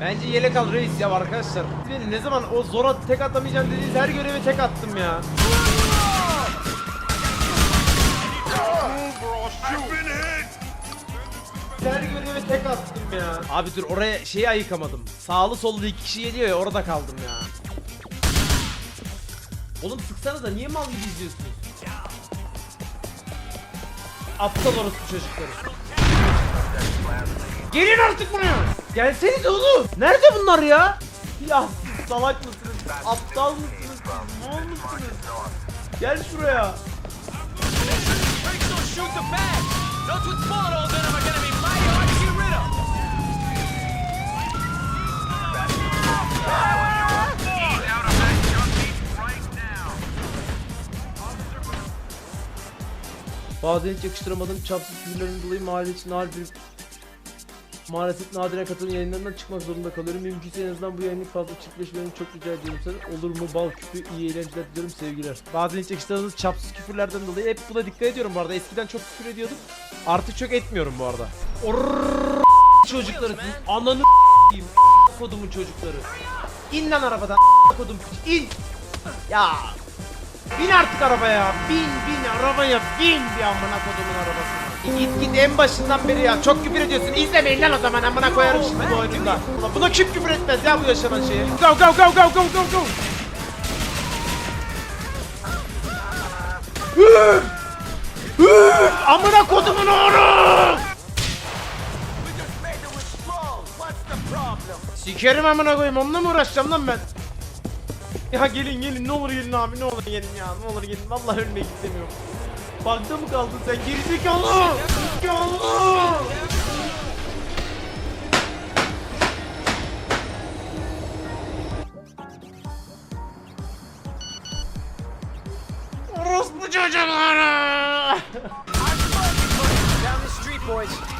Bence yelek al reis ya arkadaşlar. Beni ne zaman o zora tek atamayacağım dediğiniz her göreve tek attım ya. Her göreve tek attım ya. Abi dur oraya şeyi ayıkamadım. Sağlı sollu iki kişi geliyor ya orada kaldım ya. Oğlum sıksanız da niye mal gibi izliyorsunuz? Aptal orospu çocukları. Gelin artık buraya. Gelseniz oğlum. Nerede bunlar ya? Ya salak mısınız? Aptal mısınız? Mal mısınız? Gel şuraya. Bazen hiç yakıştıramadığım çapsız küfürlerin dolayı mahalle için nadir bir Maalesef nadiren katılım yayınlarından çıkmak zorunda kalıyorum. Mümkünse en azından bu yayının fazla çiftleşmelerini çok rica ediyorum sana. Olur mu bal küpü iyi eğlenceler diliyorum sevgiler. Bazen hiç yakıştıramadığınız çapsız küfürlerden dolayı hep buna dikkat ediyorum bu arada. Eskiden çok küfür ediyordum. Artık çok etmiyorum bu arada. Orrrr çocukları ananı kodumun çocukları. İn lan arabadan kodum piç in. Ya Bin artık arabaya. Bin bin arabaya bin bir amına kodumun arabasına. Git git en başından beri ya. Çok küfür ediyorsun. İzlemeyin lan o zaman amına koyarım şimdi bu oyununda. Ulan buna kim küfür etmez ya bu yaşanan şeye. Go go go go go go go. Üf! Üf! Amına kodumun oğlu. Sikerim amına koyayım onunla mı uğraşacağım lan ben? Ya gelin gelin. Ne olur gelin abi ne olur gelin ya. Ne olur gelin. Vallahi ölmek istemiyorum. Bagda mı kaldın sen? Gerizekalı? Gerizekalı! Orospu çocukları!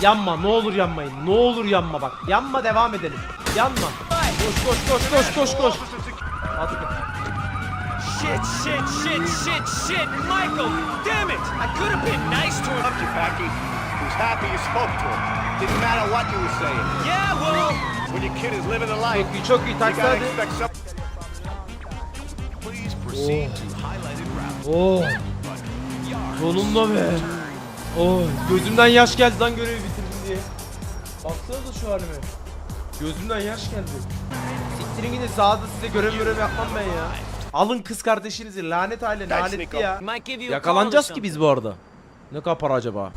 Yanma ne olur yanmayın. Ne olur yanma bak. Yanma devam edelim. Yanma. Koş koş koş koş koş koş Shit, shit, shit, shit, shit. Michael, damn it. I could have been nice to him. Loved you, Packy. He was happy you spoke to him. Didn't matter what you were saying. Yeah, well, When your kid is living a life, iyi çok iyi you gotta hadi. Please proceed to highlighted route. Oh. Sonunda be. Oh. Gözümden yaş geldi lan görevi bitirdim diye. Baksanıza şu halime. Gözümden yaş geldi. Siktirin gidin sahada size görev görev yapmam ben ya. Alın kız kardeşinizi lanet aile lanetli ya. Yakalanacağız ki biz bu arada. Ne kadar para acaba?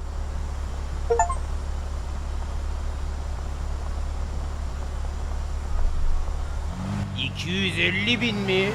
...250 bin mi?